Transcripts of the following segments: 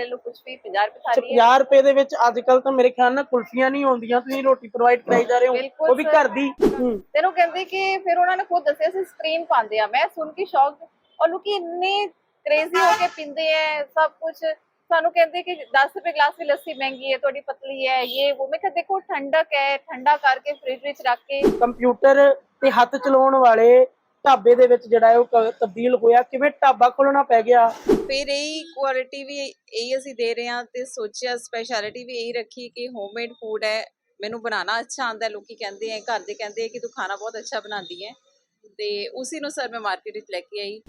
ਲੈ ਲਓ ਕੁਝ ਵੀ 50 ਰੁਪਏ ਥਾਲੀ 50 ਰੁਪਏ ਦੇ ਵਿੱਚ ਅੱਜ ਕੱਲ ਤਾਂ ਮੇਰੇ ਖਿਆਲ ਨਾਲ ਕੁਲਫੀਆਂ ਨਹੀਂ ਹੁੰਦੀਆਂ ਤੁਸੀਂ ਰੋਟੀ ਪ੍ਰੋਵਾਈਡ ਕਰਾਈ ਜਾ ਰਹੇ ਹੋ। ਉਹ ਵੀ ਘਰ ਦੀ। ਤੈਨੂੰ ਕਹਿੰਦੇ ਕਿ ਫਿਰ ਉਹਨਾਂ ਨੇ ਖੁਦ ਦੱਸਿਆ ਸੀ ਸਕਰੀਨ ਪਾਉਂਦੇ ਆ ਮੈਂ ਸੁਣ ਕੇ ਸ਼ੌਕ ਔਰ ਲੋਕੀ ਇੰਨੇ ਕ੍ਰੇਜ਼ੀ ਹੋ ਕੇ ਪੀਂਦੇ ਐ ਸਭ ਕੁਝ ਸਾਨੂੰ ਕਹਿੰਦੇ ਕਿ 10 ਰੁਪਏ ਗਲਾਸ ਦੀ ਲੱਸੀ ਮਹਿੰਗੀ ਹੈ ਤੁਹਾਡੀ ਪਤਲੀ ਹੈ ਇਹ ਉਹ। ਮੈਂ ਕਿਹਾ ਦੇਖੋ ਠੰਡਕ ਹੈ ਠੰਡਾ ਕਰਕੇ ਫ੍ਰਿਜ ਵਿੱਚ ਰੱਖ ਕੇ। ਕੰਪਿਊਟਰ ਤੇ ਹੱਥ ਚਲਾਉਣ ਵਾਲੇ ਢਾਬੇ ਦੇ ਵਿੱਚ ਜਿਹੜਾ ਹੈ ਉਹ ਕ- ਤਬਦੀਲ ਹੋਇਆ। ਕਿਵੇਂ ਢਾਬਾ ਖੋਲਣਾ ਪੈ ਗਿਆ? ਫਿਰ ਇਹੀ ਕੁਆਲਿਟੀ ਵੀ ਇਹੀ ਅਸੀਂ ਦੇ ਰਹੇ ਹਾਂ ਤੇ ਸੋਚਿਆ ਸਪੈਸ਼ਲਿਟੀ ਵੀ ਇਹੀ ਰੱਖੀ ਕਿ ਹੋਮਮੇਡ ਫੂਡ ਹੈ। ਮੈਨੂੰ ਬਣਾਉਣਾ ਅੱਛਾ ਆਉਂਦਾ ਲੋਕੀ ਕਹਿੰਦੇ ਆ ਘਰ ਦੇ ਕਹਿੰਦੇ ਆ ਕਿ ਤੂੰ ਖਾਣਾ ਬਹੁਤ ਅੱਛਾ ਬਣਾਉਂਦੀ ਹੈ। ਤੇ ਉਸੇ ਨੂੰ ਸਰ ਮੈਂ ਮਾਰਕੀਟ ਵਿੱਚ ਲੈ ਕੇ ਆਈ।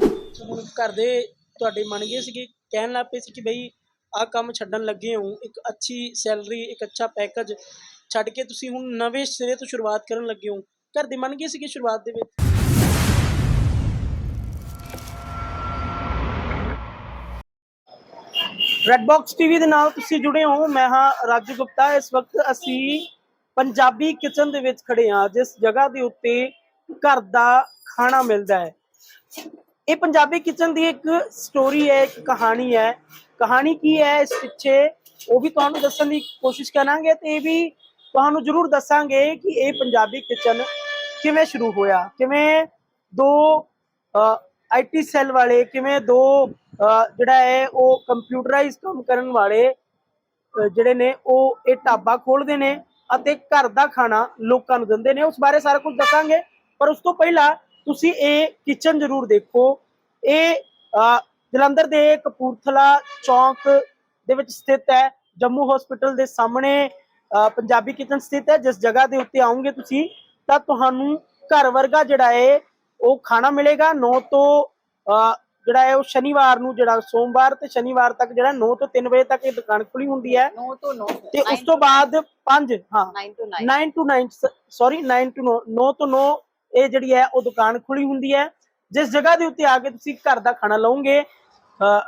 ਹੁਣ ਘਰ ਦੇ ਤੁਹਾਡੇ ਮੰਨ ਗਏ ਸੀਗੇ ਕਹਿਣ ਲੱਗ ਪਏ ਸੀ ਕਿ ਬਈ ਆਹ ਕੰਮ ਛੱਡਣ ਲੱਗੇ ਹੋ। ਇੱਕ ਅੱਛੀ ਸੈਲਰੀ ਇੱਕ ਅੱਛਾ ਪੈਕੇਜ ਛੱਡ ਕੇ ਤੁਸੀਂ ਹੁਣ ਨਵੇਂ ਸਿਰੇ ਤੋਂ ਸ਼ੁਰੂਆਤ ਕਰਨ ਲੱਗੇ ਹੋ। ਘਰ ਦੇ ਮੰਨ ਗਏ ਸੀਗੇ ਸ਼ੁਰੂਆਤ ਦੇ ਵਿੱਚ? ਰੈਡ ਬਾਕਸ ਟੀਵੀ ਦੇ ਨਾਲ ਤੁਸੀਂ ਜੁੜੇ ਹੋ। ਮੈਂ ਹਾਂ ਰਾਜੂ ਗੁਪਤਾ। ਇਸ ਵਕਤ ਅਸੀਂ ਪੰਜਾਬੀ ਕਿਚਨ ਦੇ ਵਿੱਚ ਖੜੇ ਹਾਂ, ਜਿਸ ਜਗ੍ਹਾ ਦੇ ਉੱਤੇ ਘਰ ਦਾ ਖਾਣਾ ਮਿਲਦਾ ਹੈ। ਇਹ ਪੰਜਾਬੀ ਕਿਚਨ ਦੀ ਇੱਕ ਸਟੋਰੀ ਹੈ, ਇੱਕ ਕਹਾਣੀ ਹੈ। ਕਹਾਣੀ ਕੀ ਹੈ? ਇਸ ਪਿੱਛੇ ਉਹ ਵੀ ਤੁਹਾਨੂੰ ਦੱਸਣ ਦੀ ਕੋਸ਼ਿਸ਼ ਕਰਾਂਗੇ ਤੇ ਇਹ ਵੀ ਤੁਹਾਨੂੰ ਜ਼ਰੂਰ ਦੱਸਾਂਗੇ ਕਿ ਇਹ ਪੰਜਾਬੀ ਕਿਚਨ ਕਿਵੇਂ ਸ਼ੁਰੂ ਹੋਇਆ। ਕਿਵੇਂ ਦੋ ਆਈਟੀ ਸੈੱਲ ਵਾਲੇ, ਕਿਵੇਂ ਦੋ ਜਿਹੜਾ ਹੈ ਉਹ ਕੰਪਿਊਟਰਾਈਜ਼ ਕੰਮ ਕਰਨ ਵਾਲੇ ਜਿਹੜੇ ਨੇ ਉਹ ਇਹ ਢਾਬਾ ਖੋਲਦੇ ਨੇ ਅਤੇ ਘਰ ਦਾ ਖਾਣਾ ਲੋਕਾਂ ਨੂੰ ਦਿੰਦੇ ਨੇ। ਉਸ ਬਾਰੇ ਸਾਰਾ ਕੁਝ ਦੱਸਾਂਗੇ ਪਰ ਉਸ ਤੋਂ ਪਹਿਲਾਂ ਤੁਸੀਂ ਇਹ ਕਿਚਨ ਜ਼ਰੂਰ ਦੇਖੋ। ਇਹ ਜਲੰਧਰ ਦੇ ਕਪੂਰਥਲਾ ਚੌਂਕ ਦੇ ਵਿੱਚ ਸਥਿਤ ਹੈ। ਜੰਮੂ ਹਸਪੀਟਲ ਦੇ ਸਾਹਮਣੇ ਪੰਜਾਬੀ ਕਿਚਨ ਸਥਿਤ ਹੈ। ਜਿਸ ਜਗ੍ਹਾ ਦੇ ਉੱਤੇ ਆਉਂਗੇ ਤੁਸੀਂ ਤਾਂ ਤੁਹਾਨੂੰ ਘਰ ਵਰਗਾ ਜਿਹੜਾ ਹੈ ਉਹ ਖਾਣਾ ਮਿਲੇਗਾ। 9 ਤੋਂ ਅਹ, ਜਿਹੜਾ ਹੈ ਉਹ ਸ਼ਨੀਵਾਰ ਨੂੰ ਜਿਹੜਾ ਸੋਮਵਾਰ ਤੇ ਸ਼ਨੀਵਾਰ ਤੱਕ ਜਿਹੜਾ 9 ਤੋਂ 3 ਵਜੇ ਤੱਕ ਇਹ ਦੁਕਾਨ ਖੁੱਲੀ ਹੁੰਦੀ ਹੈ। 9 ਤੋਂ 9 ਤੇ ਉਸ ਤੋਂ ਬਾਅਦ 5 ਹਾਂ। 9 ਤੋਂ 9 9 to 9 ਸੌਰੀ 9 to 9 9 ਤੋਂ 9 ਇਹ ਜਿਹੜੀ ਹੈ ਉਹ ਦੁਕਾਨ ਖੁੱਲੀ ਹੁੰਦੀ ਹੈ। ਜਿਸ ਜਗ੍ਹਾ ਦੇ ਉੱਤੇ ਆ ਕੇ ਤੁਸੀਂ ਘਰ ਦਾ ਖਾਣਾ ਲਓਗੇ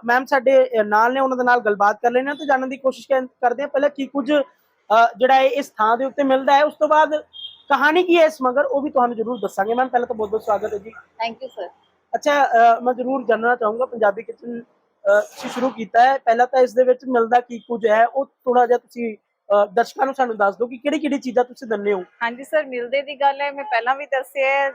ਮੈਮ ਸਾਡੇ ਨਾਲ ਨੇ ਉਹਨਾਂ ਦੇ ਨਾਲ ਗੱਲਬਾਤ ਕਰ ਲੈਣਾ ਤੇ ਜਾਣਨ ਦੀ ਕੋਸ਼ਿਸ਼ ਕਰ- ਕਰਦੇ ਹਾਂ। ਪਹਿਲਾਂ ਕੀ ਕੁਝ ਜਿਹੜਾ ਹੈ ਇਸ ਥਾਂ ਦੇ ਉੱਤੇ ਮਿਲਦਾ ਹੈ। ਉਸ ਤੋਂ ਬਾਅਦ ਕਹਾਣੀ ਕੀ ਹੈ ਇਸ ਮਗਰ ਉਹ ਵੀ ਤੁਹਾਨੂੰ ਜ਼ਰੂਰ ਦੱਸਾਂਗੇ। ਮੈਮ ਪਹਿਲਾਂ ਤਾਂ ਬਹੁਤ ਬਹੁਤ ਸਵਾਗਤ ਹੈ ਜੀ। ਥੈਂਕ ਯੂ ਸਰ ਅੱਛਾ ਮੈਂ ਜ਼ਰੂਰ ਜਾਣਨਾ ਚਾਹੂੰਗਾ। ਪੰਜਾਬੀ ਕਿਚਨ ਤੁਸੀਂ ਸ਼ੁਰੂ ਕੀਤਾ ਹੈ। ਪਹਿਲਾਂ ਤਾਂ ਇਸ ਦੇ ਵਿੱਚ ਮਿਲਦਾ ਕੀ ਕੁਝ ਹੈ, ਉਹ ਥੋੜਾ ਜਿਹਾ ਤੁਸੀਂ ਦਰਸ਼ਕਾਂ ਨੂੰ ਸਾਨੂੰ ਦੱਸ ਦਿਓ ਕਿ ਕਿਹੜੀ ਕਿਹੜੀ ਚੀਜ਼ਾਂ ਤੁਸੀਂ ਦਿੰਦੇ ਹੋ। ਹਾਂਜੀ ਸਰ, ਮਿਲਦੇ ਦੀ ਗੱਲ ਹੈ। ਮੈਂ ਪਹਿਲਾਂ ਵੀ ਦੱਸਿਆ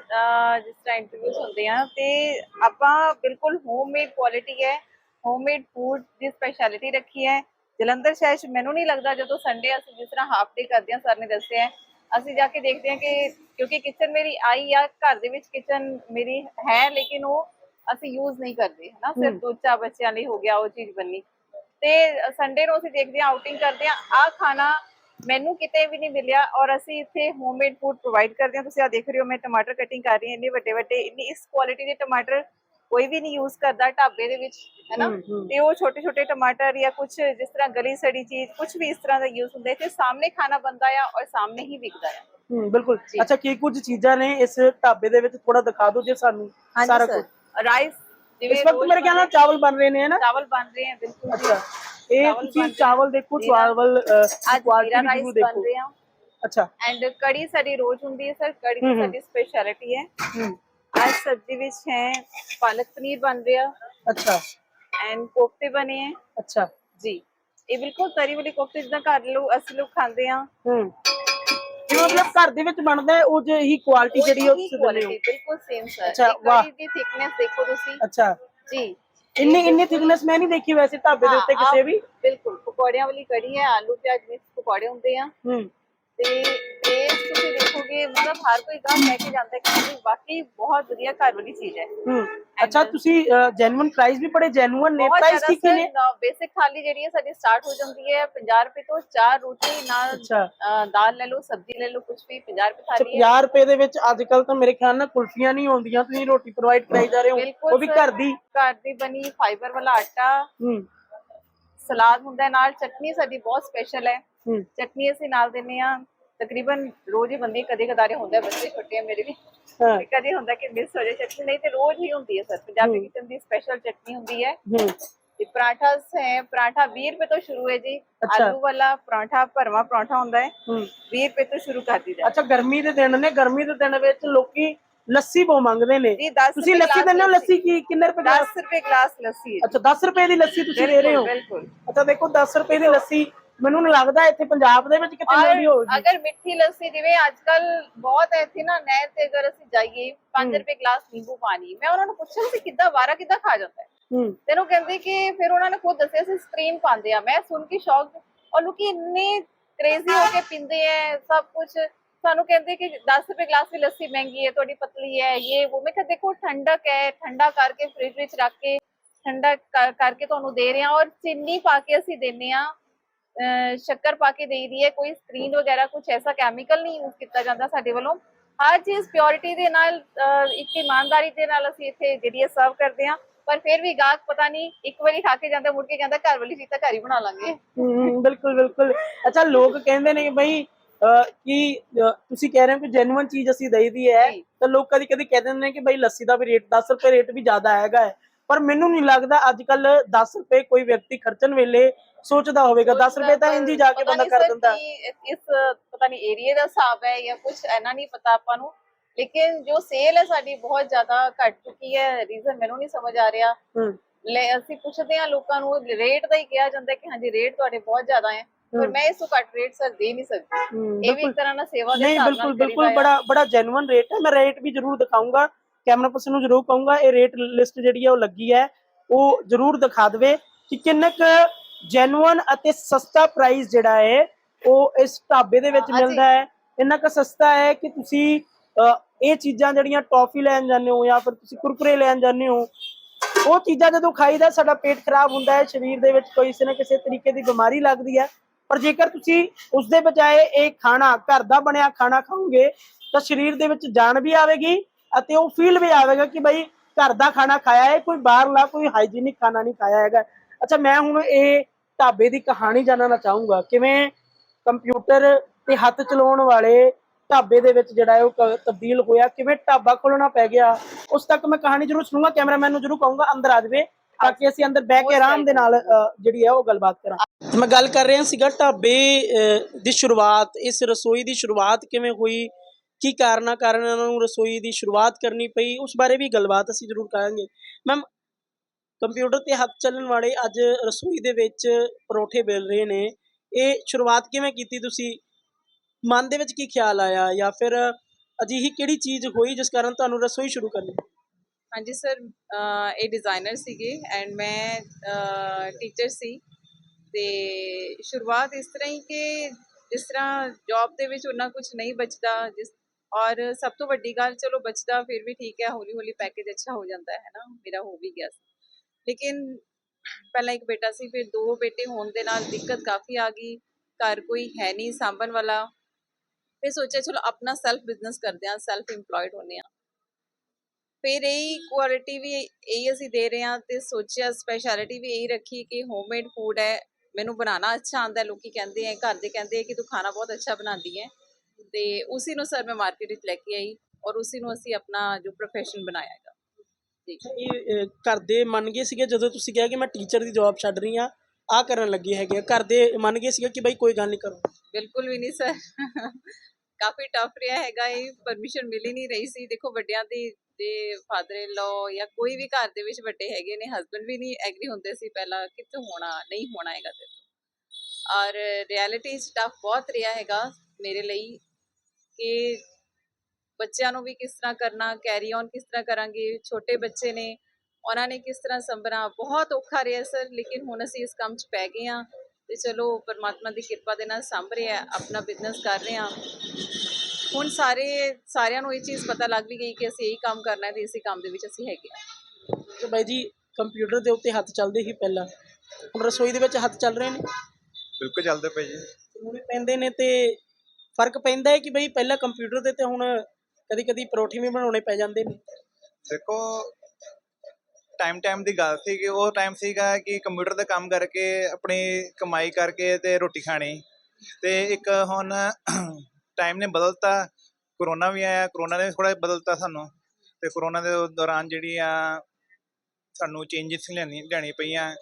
ਜਿਸ ਤਰ੍ਹਾਂ ਇੰਟਰਵਿਊਸ ਹੁੰਦੇ ਆ, ਤੇ ਆਪਾਂ ਬਿਲਕੁਲ ਹੋਮਮੇਡ ਕੁਆਲਿਟੀ ਹੈ। ਹੋਮਮੇਡ ਫੂਡ ਦੀ ਸਪੈਸ਼ਲਿਟੀ ਰੱਖੀ ਹੈ। ਜਲੰਧਰ ਸ਼ਹਿਰ 'ਚ ਮੈਨੂੰ ਨਹੀਂ ਲੱਗਦਾ, ਜਦੋਂ ਸੰਡੇ ਅਸੀਂ ਜਿਸ ਤਰ੍ਹਾਂ ਹਾਫ ਡੇ ਕਰਦੇ ਹਾਂ ਸਰ ਨੇ ਦੱਸਿਆ ਅਸੀਂ ਜਾ ਕੇ ਦੇਖਦੇ ਹਾਂ ਕਿ ਕਿਉਂਕਿ ਕਿਚਨ ਮੇਰੀ ਆਈ ਆ ਘਰ ਦੇ ਵਿੱਚ ਕਿਚਨ ਮੇਰੀ ਹੈ ਲੇਕਿਨ ਉਹ ਅਸੀਂ ਯੂਜ਼ ਨਹੀਂ ਕਰਦੇ ਹਨਾ? ਸਿਰਫ ਦੋ ਚਾਰ ਬੱਚਿਆਂ ਲਈ ਹੋ ਗਿਆ ਉਹ ਚੀਜ਼ ਬੰਨੀ ਤੇ ਸੰਡੇ ਨੂੰ ਅਸੀਂ ਦੇਖਦੇ ਹਾਂ ਆਊਟਿੰਗ ਕਰਦੇ ਹਾਂ। ਆ ਖਾਣਾ ਮੈਨੂੰ ਕਿਤੇ ਵੀ ਨਹੀਂ ਮਿਲਿਆ ਔਰ ਅਸੀਂ ਇੱਥੇ ਹੋਮਮੇਡ ਫੂਡ ਪ੍ਰੋਵਾਈਡ ਕਰਦੇ ਹਾਂ। ਤੁਸੀਂ ਆ ਦੇਖ ਰਹੇ ਹੋ ਮੈਂ ਟਮਾਟਰ ਕਟਿੰਗ ਕਰ ਰਹੀ ਹਾਂ ਇੰਨੇ ਵੱਡੇ ਵੱਡੇ ਇੰਨੀ ਇਸ ਕੁਆਲਿਟੀ ਦੇ ਟਮਾਟਰ ਕੋਈ ਵੀ ਨਹੀਂ ਯੂਜ਼ ਕਰਦਾ ਢਾਬੇ ਦੇ ਵਿੱਚ ਹੈਨਾ ਹਮ, ਹਮ। ਤੇ ਉਹ ਛੋਟੇ ਛੋਟੇ ਟਮਾਟਰ ਜਾਂ ਕੁਝ ਜਿਸ ਤਰ੍ਹਾਂ ਗਲੀ ਸੜੀ ਚੀਜ਼ ਕੁਝ ਵੀ ਇਸ ਤਰ੍ਹਾਂ ਦਾ ਯੂਜ਼ ਹੁੰਦਾ ਹੈ ਤੇ ਸਾਹਮਣੇ ਖਾਣਾ ਬਣਦਾ ਆ ਔਰ ਸਾਹਮਣੇ ਹੀ ਵਿਕਦਾ ਆ ਹੂੰ ਬਿਲਕੁਲ ਜੀ। ਅੱਛਾ ਕੀ ਕੁਝ ਚੀਜ਼ਾਂ ਨੇ ਇਸ ਢਾਬੇ ਦੇ ਵਿੱਚ ਥੋੜਾ ਦਿਖਾ ਦਿਓ ਜੇ ਸਾਨੂੰ ਸਾਰਾ ਕੁਝ ਰਾਈਸ ਇਸ ਵਕਤ ਮੇਰੇ ਖਿਆਲ ਨਾਲ ਚਾਵਲ ਬਣ ਰਹੇ ਨੇ ਨਾ ਚਾਵਲ ਬਣ ਰਹੇ हैं ਬਿਲਕੁਲ ਜੀ। ਅੱਛਾ ਇਹ ਚਾਵਲ ਤੁਸੀਂ ਬਣ ਰਹੇ ਚਾਵਲ ਦੇਖੋ ਜੀਰਾ- ਚਾਵਲ ਅੱਜ ਕੁਆਲਿਟੀ ਜੀਰਾ ਵੀ ਰਾਈਸ ਜ਼ਰੂਰ ਬਣ ਦੇਖੋ ਰਹੇ ਆ ਅੱਛਾ ਐਂਡ ਕੜੀ ਸਾਡੀ ਰੋਜ਼ ਹੁੰਦੀ ਹੈ ਸਰ ਕੜੀ ਹਮ, ਦੀ ਹਮ। ਸਾਡੀ ਸਪੈਸ਼ਲਿਟੀ ਹੈ ਅੱਜ ਸਬਜ਼ੀ ਵਿੱਚ ਹੈ ਪਾਲਕ ਪਨੀਰ ਬਣ ਰਿਹਾ ਅੱਛਾ ਐਂਡ ਕੋਫਤੇ ਬਣੇ ਹੈ ਅੱਛਾ ਜੀ ਇਹ ਬਿਲਕੁਲ ਤਰੀ ਵਾਲੀ ਕੋਫਤੇ ਜਿੱਦਾਂ ਘਰ ਲੋਕ ਅਸੀਂ ਲੋਕ ਖਾਂਦੇ ਆ ਹੂੰ ਇਹ ਮਤਲਬ ਘਰ ਦੇ ਵਿੱਚ ਬਣਦਾ ਹੈ ਉਹ ਜਿਹੀ ਕੁਆਲਿਟੀ ਜਿਹੜੀ ਉਹ ਤੁਸੀਂ ਦਿੰਦੇ ਹੋ ਬਿਲਕੁਲ ਸੇਮ ਸਰ ਅੱਛਾ, ਵਾਹ। ਦੀ ਥਿਕਨੈਸ ਦੇਖੋ ਤੁਸੀਂ ਅੱਛਾ ਜੀ ਇੰਨੀ ਇੰਨੀ ਥਿਕਨੈਸ ਮੈਂ ਨਹੀਂ ਦੇਖੀ ਵੈਸੇ ਢਾਬੇ ਦੇ ਉੱਤੇ ਕਿਸੇ ਆਪ- ਵੀ ਬਿਲਕੁਲ ਪਕੌੜਿਆਂ ਵਾਲੀ ਕੜੀ ਹੈ ਆਲੂ ਪਿਆਜ਼ ਮਿਕਸ ਪਕੌੜੇ ਹੁੰਦੇ ਆ ਹੂੰ ਤੇ ਇਹ ਦੇਖੋਗੇ ਮਤਲਬ ਹਰ ਕੋਈ ਗਾਹ ਲੈ ਕੇ ਜਾਂਦਾ ਹੈ ਕਿ ਵਾਕਈ ਬਹੁਤ ਵਧੀਆ ਘਰ ਵਾਲੀ ਚੀਜ਼ ਹੈ। ਹੂੰ ਅੱਛਾ ਤੁਸੀਂ ਜੈਨੂਇਨ ਪ੍ਰਾਈਸ ਵੀ ਬੜੇ ਜੈਨੂਇਨ ਨੇ ਪ੍ਰਾਈਸ ਕੀ ਕੀ ਨੇ? ਬੇਸਿਕ ਥਾਲੀ ਜਿਹੜੀ ਹੈ ਸਾਡੀ ਸਟਾਰਟ ਹੋ ਜਾਂਦੀ ਹੈ 50 ਰੁਪਏ ਤੋਂ ਚਾਰ ਰੋਟੀ ਨਾਲ ਦਾਲ ਲੈ ਲਓ ਸਬਜ਼ੀ ਲੈ ਲਓ ਕੁਝ ਵੀ 50 ਰੁਪਏ ਥਾਲੀ ਹੈ। 50 ਰੁਪਏ ਦੇ ਵਿੱਚ ਅੱਜ ਕੱਲ ਤਾਂ ਮੇਰੇ ਖਿਆਲ ਨਾਲ ਕੁਲਫੀਆਂ ਨਹੀਂ ਆਉਂਦੀਆਂ ਤੁਸੀਂ ਰੋਟੀ ਪ੍ਰੋਵਾਈਡ ਕਰਾਈ ਜਾ ਰਹੇ ਹੋ ਉਹ ਵੀ ਘਰ ਦੀ। ਘਰ ਦੀ ਬਣੀ ਫਾਈਬਰ ਵਾਲਾ ਆਟਾ। ਹੂੰ। ਸਲਾਦ ਹੁੰਦਾ ਨਾਲ ਚਟਨੀ ਸਾਡੀ ਬਹੁਤ ਸਪੈਸ਼ਲ ਹੂੰ। ਚਟਨੀ ਅਸੀਂ ਨਾਲ ਦਿੰਨੇ ਆ ਤਕਰੀਬਨ ਰੋਜ਼ ਹੀ ਬੰਦੀ ਕਦੇ ਕਦਾਰੇ ਹੁੰਦਾ ਬੱਚੇ ਛੋਟੇ ਆ ਮੇਰੇ ਵੀ। ਹਾਂ। ਤੇ ਕਦੇ ਹੁੰਦਾ ਕਿ ਮਿਸ ਹੋ ਜਾਏ ਚਟਨੀ ਨਹੀਂ ਤੇ ਰੋਜ਼ ਹੀ ਹੁੰਦੀ ਹੈ ਸਰ। ਪੰਜਾਬੀ। ਕਿਚਨ ਦੀ ਸਪੈਸ਼ਲ ਚਟਨੀ ਹੁੰਦੀ ਹੈ। ਹੂੰ। ਤੇ ਪਰਾਠਾਸ ਹੈ ਪਰਾਠਾ 20 ਰੁਪਏ ਤੋਂ ਸ਼ੁਰੂ ਹੈ ਜੀ। ਅੱਛਾ। ਆਲੂ ਵਾਲਾ ਪਰਾਠਾ ਭਰਵਾ ਪਰਾਠਾ ਹੁੰਦਾ ਹੈ। ਹੂੰ। 20 ਰੁਪਏ ਤੋਂ ਸ਼ੁਰੂ ਕਰ ਦਿੱਤਾ। ਅੱਛਾ ਗਰਮੀ ਦੇ ਦਿਨ ਨੇ ਗਰਮੀ ਦੇ ਦਿਨ ਵਿੱਚ ਲੋਕੀ ਲੱਸੀ ਬਹੁਤ ਮੰਗਦੇ ਨੇ। ਜੀ 10 ਤੁਸੀਂ ਲੱਸੀ ਦਿੰਦੇ ਹੋ? ਲੱਸੀ। ਕੀ ਕਿੰਨੇ ਰੁਪਏ ਗਲਾਸ 10 ਰੁਪਏ ਗਲਾਸ ਲੱਸੀ ਹੈ ਅੱਛਾ 10 ਰੁਪਏ ਦੀ ਲੱਸੀ ਤੁਸੀਂ ਦੇ ਰਹੇ ਹੋ? ਬਿਲਕੁਲ। ਅੱਛਾ ਦੇਖੋ 10 ਰੁਪਏ ਦੀ ਲੱਸੀ ਮੈਨੂੰ ਨਹੀਂ ਲੱਗਦਾ ਇੱਥੇ ਪੰਜਾਬ ਦੇ ਵਿੱਚ ਕਿਤੇ ਔਰ ਹੋਊਗੀ। ਅਗਰ ਮਿੱਠੀ ਲੱਸੀ ਜਿਵੇਂ ਅੱਜ ਕੱਲ ਬਹੁਤ ਇੱਥੇ ਨਾ ਨਹਿਰ ਤੇ ਅਗਰ ਅਸੀਂ ਜਾਈਏ 5 ਰੁਪਏ ਗਲਾਸ ਨਿੰਬੂ ਪਾਣੀ ਮੈਂ ਉਹਨਾਂ ਨੂੰ ਪੁੱਛਿਆ ਸੀ ਕਿੱਦਾਂ ਵਾਰਾ ਕਿੱਦਾਂ ਖਾ ਜਾਂਦਾ ਹੈ। ਤੈਨੂੰ ਕਹਿੰਦੇ ਕਿ ਫਿਰ ਉਹਨਾਂ ਨੇ ਖੁਦ ਦੱਸਿਆ ਸੀ ਸਕਰੀਨ ਪਾਉਂਦੇ ਆ। ਮੈਂ ਸੁਣ ਕੇ ਸ਼ੌਕ ਔਰ ਲੋਕੀ ਇੰਨੇ ਕ੍ਰੇਜ਼ੀ ਹੋ ਕੇ ਪਿੰਦੇ ਐ ਸਭ ਕੁਝ ਸਾਨੂੰ ਕਹਿੰਦੇ ਕਿ 10 ਰੁਪਏ ਗਲਾਸ ਦੀ ਲੱਸੀ ਮਹਿੰਗੀ ਹੈ ਤੁਹਾਡੀ ਪਤਲੀ ਹੈ ਇਹ ਉਹ। ਮੈਂ ਕਿਹਾ ਦੇਖੋ ਠੰਡਕ ਹੈ ਠੰਡਾ ਕਰਕੇ ਫ੍ਰਿਜ ਵਿੱਚ ਰੱਖ ਕੇ ਠੰਡਾ ਕਰ- ਕਰਕੇ ਤੁਹਾਨੂੰ ਦੇ ਰਹੇ ਹਾਂ ਔਰ ਚੀਨੀ ਪਾ ਕੇ ਅਸੀਂ ਦਿੰਨੇ ਆ ਸ਼ੱਕਰ ਪਾ ਕੇ ਦੇਈਦੀ ਹੈ ਕੋਈ ਸਕਰੀਨ ਵਗੈਰਾ ਕੁਝ ਐਸਾ ਕੈਮੀਕਲ ਨਹੀਂ ਯੂਜ਼ ਕੀਤਾ ਜਾਂਦਾ ਸਾਡੇ ਵੱਲੋਂ। ਹਰ ਚੀਜ਼ ਪਿਓਰਿਟੀ ਦੇ ਨਾਲ ਇੱਕ ਇਮਾਨਦਾਰੀ ਦੇ ਨਾਲ ਅਸੀਂ ਇੱਥੇ ਜਿਹੜੀ ਹੈ ਸਰਵ ਕਰਦੇ ਹਾਂ। ਪਰ ਫਿਰ ਵੀ ਗਾਹਕ ਪਤਾ ਨਹੀਂ ਇੱਕ ਵਾਰੀ ਖਾ ਕੇ ਜਾਂਦਾ ਮੁੜ ਕੇ ਕਹਿੰਦਾ ਘਰ ਵਾਲੀ ਚੀਜ਼ ਤਾਂ ਘਰ ਹੀ ਬਣਾ ਲਾਂਗੇ। ਹੂੰ ਬਿਲਕੁਲ ਬਿਲਕੁਲ। ਅੱਛਾ ਲੋਕ ਕਹਿੰਦੇ ਨੇ ਕਿ ਅਹ, ਕਿ ਤੁਸੀਂ ਕਹਿ ਰਹੇ ਹੋ ਕਿ ਜੈਨੂਇਨ ਚੀਜ਼ ਅਸੀਂ ਦਈਦੀ ਹੈ। ਤਾਂ ਲੋਕ ਕਦੀ ਕਦੀ ਕਹਿ ਦਿੰਦੇ ਨੇ ਕਿ ਬਈ ਲੱਸੀ ਦਾ ਵੀ ਰੇਟ 10 ਰੁਪਏ ਰੇਟ ਵੀ ਜ਼ਿਆਦਾ ਹੈਗਾ ਪਰ ਮੈਨੂੰ ਨਹੀਂ ਲੱਗਦਾ ਅੱਜ ਕੱਲ 10 ਰੁਪਏ ਕੋਈ ਵਿਅਕਤੀ ਖਰਚਣ ਵੇਲੇ ਸੋਚਦਾ ਹੋਵੇਗਾ 10 ਰੁਪਏ ਤਾਂ ਇੰਜ ਹੀ ਜਾ ਕੇ ਬੰਦਾ ਕਰ ਦਿੰਦਾ। ਇਸ ਪਤਾ ਨਹੀਂ ਏਰੀਆ ਦਾ ਹਿਸਾਬ ਹੈ ਜਾਂ ਕੁਝ ਐਨਾ ਨਹੀਂ ਪਤਾ ਆਪਾਂ ਨੂੰ। ਲੇਕਿਨ ਜੋ ਸੇਲ ਹੈ ਸਾਡੀ ਬਹੁਤ ਜ਼ਿਆਦਾ ਘਟ ਚੁੱਕੀ ਹੈ ਰੀਜ਼ਨ ਮੈਨੂੰ ਨਹੀਂ ਸਮਝ ਆ ਰਿਹਾ। ਲੈ ਅਸੀਂ ਪੁੱਛਦੇ ਹਾਂ ਲੋਕਾਂ ਨੂੰ ਰੇਟ ਦਾ ਹੀ ਕਿਹਾ ਜਾਂਦਾ ਕਿ ਹਾਂਜੀ ਰੇਟ ਤੁਹਾਡੇ ਬਹੁਤ ਜ਼ਿਆਦਾ ਹੈ। ਪਰ। ਮੈਂ ਇਸ ਤੋਂ ਘੱਟ ਰੇਟ ਸਰ ਦੇ ਨਹੀਂ ਸਕਦੀ। ਇਹ ਵੀ ਇੱਕ ਤਰ੍ਹਾਂ ਨਾਲ ਸੇਵਾ ਦੇ ਨਹੀਂ ਬਿਲਕੁਲ ਬਿਲਕੁਲ ਬੜਾ ਬੜਾ ਜੈਨੂਇਨ ਰੇਟ ਹੈ। ਮੈਂ ਰੇਟ ਵੀ ਜ਼ਰੂਰ ਦਿਖਾਉਂਗਾ ਕੈਮਰਾ ਪਰਸਨ ਨੂੰ ਜ਼ਰੂਰ ਕਹੂੰਗਾ ਇਹ ਰੇਟ ਲਿਸਟ ਜਿਹੜੀ ਹੈ ਉਹ ਲੱਗੀ ਹੈ ਉਹ ਜ਼ਰੂਰ ਦਿਖਾ ਦੇਵੇ ਕਿ ਕਿੰਨਾ ਕੁ ਜੈਨੂਇਨ ਅਤੇ ਸਸਤਾ ਪ੍ਰਾਈਸ ਜਿਹੜਾ ਹੈ ਉਹ ਇਸ ਢਾਬੇ ਦੇ ਵਿੱਚ। ਮਿਲਦਾ ਹੈ। ਇੰਨਾ ਕੁ ਸਸਤਾ ਹੈ ਕਿ ਤੁਸੀਂ ਇਹ ਚੀਜ਼ਾਂ ਜਿਹੜੀਆਂ ਟੌਫੀ ਲੈਣ ਜਾਂਦੇ ਹੋ ਜਾਂ ਫਿਰ ਤੁਸੀਂ ਕੁਰਕੁਰੇ ਲੈਣ ਜਾਂਦੇ ਹੋ ਉਹ ਚੀਜ਼ਾਂ ਜਦੋਂ ਖਾਈਦਾ ਸਾਡਾ ਪੇਟ ਖਰਾਬ ਹੁੰਦਾ ਹੈ ਸਰੀਰ ਦੇ ਵਿੱਚ ਕੋਈ ਕਿਸੇ ਨਾ ਕਿਸੇ ਤਰੀਕੇ ਦੀ ਬਿਮਾਰੀ ਲੱਗਦੀ ਹੈ। ਪਰ ਜੇਕਰ ਤੁਸੀਂ ਉਸ ਦੇ ਬਜਾਏ ਇਹ ਖਾਣਾ ਘਰ ਦਾ ਬਣਿਆ ਖਾਣਾ ਖਾਓਗੇ ਤਾਂ ਸਰੀਰ ਦੇ ਵਿੱਚ ਜਾਨ ਵੀ ਆਵੇਗੀ ਅਤੇ ਉਹ ਫੀਲ ਵੀ ਆਵੇਗਾ ਕਿ ਬਈ ਘਰ ਦਾ ਖਾਣਾ ਖਾਇਆ ਹੈ ਕੋਈ ਬਾਹਰਲਾ ਕੋਈ ਹਾਈਜੀਨਿਕ ਖਾਣਾ ਨਹੀਂ ਖਾਇਆ ਹੈਗਾ। ਅੱਛਾ ਮੈਂ ਹੁਣ ਇਹ ਢਾਬੇ ਦੀ ਕਹਾਣੀ ਜਾਣਨਾ ਚਾਹੂੰਗਾ। ਕਿਵੇਂ ਕੰਪਿਊਟਰ ਤੇ ਹੱਥ ਚਲਾਉਣ ਵਾਲੇ ਢਾਬੇ ਦੇ ਵਿੱਚ ਜਿਹੜਾ ਉਹ ਤਬਦੀਲ ਹੋਇਆ ਕਿਵੇਂ ਢਾਬਾ ਖੋਲਣਾ ਪੈ ਗਿਆ ਉਸ ਤੱਕ ਮੈਂ ਕਹਾਣੀ ਜ਼ਰੂਰ ਸੁਣੂੰਗਾ ਕੈਮਰਾਮੈਨ ਨੂੰ ਜ਼ਰੂਰ ਕਹੂੰਗਾ ਅੰਦਰ ਆ ਜਾਵੇ ਤਾਂ ਕਿ ਅਸੀਂ ਅੰਦਰ ਬਹਿ ਕੇ ਆਰਾਮ ਦੇ ਨਾਲ ਜਿਹੜੀ ਹੈ ਉਹ ਗੱਲਬਾਤ ਕਰਾਂ ਮੈਂ ਗੱਲ ਕਰ ਰਿਹਾ ਸੀਗਾ ਢਾਬੇ ਦੀ ਸ਼ੁਰੂਆਤ ਇਸ ਰਸੋਈ ਦੀ ਸ਼ੁਰੂਆਤ ਕਿਵੇਂ ਹੋਈ? ਕੀ ਕਾਰਨਾਂ ਕਾਰਨ ਇਹਨਾਂ ਨੂੰ ਰਸੋਈ ਦੀ ਸ਼ੁਰੂਆਤ ਕਰਨੀ ਪਈ? ਉਸ ਬਾਰੇ ਵੀ ਗੱਲਬਾਤ ਅਸੀਂ ਜ਼ਰੂਰ ਕਰਾਂਗੇ। ਮੈਮ ਕੰਪਿਊਟਰ ਤੇ ਹੱਥ ਚੱਲਣ ਵਾਲੇ ਅੱਜ ਰਸੋਈ ਦੇ ਵਿੱਚ ਪਰੋਠੇ ਬੇਲ ਰਹੇ ਨੇ। ਇਹ ਸ਼ੁਰੂਆਤ ਕਿਵੇਂ ਕੀਤੀ ਤੁਸੀਂ? ਮਨ ਦੇ ਵਿੱਚ ਕੀ ਖਿਆਲ ਆਇਆ ਜਾਂ ਫਿਰ ਅਜਿਹੀ ਕਿਹੜੀ ਚੀਜ਼ ਹੋਈ ਜਿਸ ਕਾਰਨ ਤੁਹਾਨੂੰ ਰਸੋਈ ਸ਼ੁਰੂ ਕਰਨੀ? ਹਾਂਜੀ ਸਰ ਇਹ ਡਿਜ਼ਾਈਨਰ ਸੀਗੇ ਐਂਡ ਮੈਂ ਟੀਚਰ ਸੀ। ਤੇ ਸ਼ੁਰੂਆਤ ਇਸ ਤਰ੍ਹਾਂ ਹੀ ਕਿ ਜਿਸ ਤਰ੍ਹਾਂ ਜੌਬ ਦੇ ਵਿੱਚ ਉਹਨਾਂ ਕੁਝ ਨਹੀਂ ਬਚਦਾ, ਜਿਸ ਔਰ ਸਭ ਤੋਂ ਵੱਡੀ ਗੱਲ ਚਲੋ ਬਚਦਾ ਫਿਰ ਵੀ ਠੀਕ ਹੈ ਹੌਲੀ ਹੌਲੀ ਪੈਕੇਜ ਅੱਛਾ ਹੋ ਜਾਂਦਾ ਹੈ ਨਾ, ਮੇਰਾ ਹੋ ਵੀ ਗਿਆ ਸੀ। ਲੇਕਿਨ ਪਹਿਲਾਂ ਇੱਕ ਬੇਟਾ ਸੀ, ਫਿਰ ਦੋ ਬੇਟੇ ਹੋਣ ਦੇ ਨਾਲ ਦਿੱਕਤ ਕਾਫੀ ਆ ਗਈ। ਘਰ ਕੋਈ ਹੈ ਨਹੀਂ ਸਾਂਭਣ ਵਾਲਾ। ਫਿਰ ਸੋਚਿਆ, ਚਲੋ ਆਪਣਾ ਸੈਲਫ ਬਿਜ਼ਨਸ ਕਰਦੇ ਹਾਂ ਸੈਲਫ ਏਮਪਲੋਇਡ ਹੋਨੇ ਆ ਫਿਰ ਇਹ ਕੁਆਲਿਟੀ ਵੀ ਇਹੀ ਅਸੀਂ ਦੇ ਰਹੇ ਹਾਂ ਤੇ ਸੋਚਿਆ ਸਪੈਸ਼ਲਿਟੀ ਵੀ ਇਹ ਰੱਖੀ ਕਿ ਹੋਮਮੇਡ ਫੂਡ ਹੈ। ਮੈਨੂੰ ਬਣਾਉਣਾ ਅੱਛਾ ਆਉਂਦਾ ਹੈ ਲੋਕੀ ਕਹਿੰਦੇ ਆ, ਘਰ ਦੇ ਕਹਿੰਦੇ ਆ ਕਿ ਤੂੰ ਖਾਣਾ ਬਹੁਤ ਅੱਛਾ ਬਣਾਉਂਦੀ ਹੈ। ਤੇ ਉਸੇ ਨੂੰ ਸਰ ਮੈਂ ਮਾਰਕੀਟ ਵਿੱਚ ਲੈ ਕੇ ਆਈ ਔਰ ਉਸੇ ਨੂੰ ਅਸੀਂ ਆਪਣਾ ਜੋ ਪ੍ਰੋਫੈਸ਼ਨ ਬਣਾਇਆ ਹੈਗਾ। ਇਹ ਘਰ ਦੇ ਮੰਨ ਗਏ ਸੀਗੇ ਜਦੋਂ ਤੁਸੀਂ ਕਿਹਾ ਕਿ ਮੈਂ ਟੀਚਰ ਦੀ ਜੌਬ ਛੱਡ ਰਹੀ ਹਾਂ ਆ ਕਰਨ ਲੱਗੀ ਹੈਗੀ ਘਰ ਦੇ ਮੰਨ ਗਏ ਸੀਗੇ ਕਿ ਬਈ ਕੋਈ ਗੱਲ ਨਹੀਂ ਕਰੋ। ਬਿਲਕੁਲ ਵੀ ਨਹੀਂ ਸਰ ਕਾਫੀ ਟਫ ਰਿਹਾ ਹੈਗਾ, ਇਹ ਪਰਮਿਸ਼ਨ ਮਿਲ ਹੀ ਨਹੀਂ ਰਹੀ ਸੀ। ਦੇਖੋ, ਵੱਡਿਆਂ ਦੀ, ਦੇ ਫਾਦਰ ਇਨ ਲਾਅ ਜਾਂ ਕੋਈ ਵੀ ਘਰ ਦੇ ਵਿੱਚ ਵੱਡੇ ਹੈਗੇ ਨੇ ਹਸਬੰਡ ਵੀ ਨਹੀਂ ਐਗਰੀ ਹੁੰਦੇ ਸੀ ਪਹਿਲਾਂ ਕਿੱਥੇ ਹੋਣਾ, ਨਹੀਂ ਹੋਣਾ ਹੈਗਾ ਤੇ। ਔਰ ਰਿਐਲਿਟੀ ਸਟਫ ਬਹੁਤ ਰਿਹਾ ਹੈਗਾ ਮੇਰੇ ਲਈ ਕਿ ਬੱਚਿਆਂ ਨੂੰ ਵੀ ਕਿਸ ਤਰ੍ਹਾਂ ਕਰਨਾ ਕੈਰੀ ਔਨ ਕਿਸ ਤਰ੍ਹਾਂ ਕਰਾਂਗੇ ਛੋਟੇ ਬੱਚੇ ਨੇ ਉਹਨਾਂ ਨੇ ਕਿਸ ਤਰ੍ਹਾਂ ਸੰਭਣਾ ਬਹੁਤ ਔਖਾ ਰਿਹਾ ਸਰ ਲੇਕਿਨ ਹੁਣ ਅਸੀਂ ਇਸ ਕੰਮ 'ਚ ਪੈ ਗਏ ਹਾਂ ਤੇ ਚਲੋ ਪਰਮਾਤਮਾ ਦੀ ਕਿਰਪਾ ਦੇ ਨਾਲ ਸੰਭ ਰਹੇ ਆ ਆਪਣਾ ਬਿਜ਼ਨਸ ਕਰ ਰਹੇ ਹਾਂ। ਹੁਣ ਸਾਰੇ ਸਾਰਿਆਂ ਨੂੰ ਇਹ ਚੀਜ਼ ਪਤਾ ਲੱਗ ਵੀ ਗਈ ਕਿ ਅਸੀਂ ਇਹੀ ਕੰਮ ਕਰਨਾ ਹੈ ਤੇ ਇਸੇ ਕੰਮ ਦੇ ਵਿੱਚ ਅਸੀਂ ਹੈਗੇ ਹਾਂ। ਤੇ ਬਾਈ ਜੀ ਕੰਪਿਊਟਰ ਦੇ ਉੱਤੇ ਹੱਥ ਚੱਲਦੇ ਸੀ ਪਹਿਲਾਂ। ਹੁਣ ਰਸੋਈ ਦੇ ਵਿੱਚ ਹੱਥ ਚੱਲ ਰਹੇ ਨੇ? ਬਿਲਕੁਲ ਚੱਲਦੇ ਪਏ ਜੀ। ਹੁਣ ਪੈਂਦੇ ਨੇ ਤੇ ਫ਼ਰਕ ਪੈਂਦਾ ਹੈ ਕਿ ਬਈ ਪਹਿਲਾਂ ਕੰਪਿਊਟਰ ਦੇ ਤੇ ਹੁਣ ਕਦੀ ਕਦੀ ਪਰੌਠੇ ਵੀ ਬਣਾਉਣੇ ਪੈ ਜਾਂਦੇ ਨੇ। ਦੇਖੋ ਟਾਈਮ ਟਾਈਮ ਦੀ ਗੱਲ ਸੀ ਕਿ ਉਹ ਟਾਈਮ ਸੀਗਾ ਕਿ ਕੰਪਿਊਟਰ ਤੇ ਕੰਮ ਕਰਕੇ, ਆਪਣੀ ਕਮਾਈ ਕਰਕੇ ਤੇ ਰੋਟੀ ਖਾਣੀ। ਤੇ ਇੱਕ ਹੁਣ ਟਾਈਮ ਨੇ ਬਦਲਤਾ ਕਰੋਨਾ ਵੀ ਆਇਆ ਕਰੋਨਾ ਨੇ ਥੋੜਾ ਬਦਲਤਾ ਸਾਨੂੰ। ਤੇ ਕਰੋਨਾ ਦੇ ਦੌਰਾਨ ਜਿਹੜੀ ਆ, ਸਾਨੂੰ ਚੇਂਜਸ ਲੈਣੀ ਲੈਣੀ ਪਈਆਂ।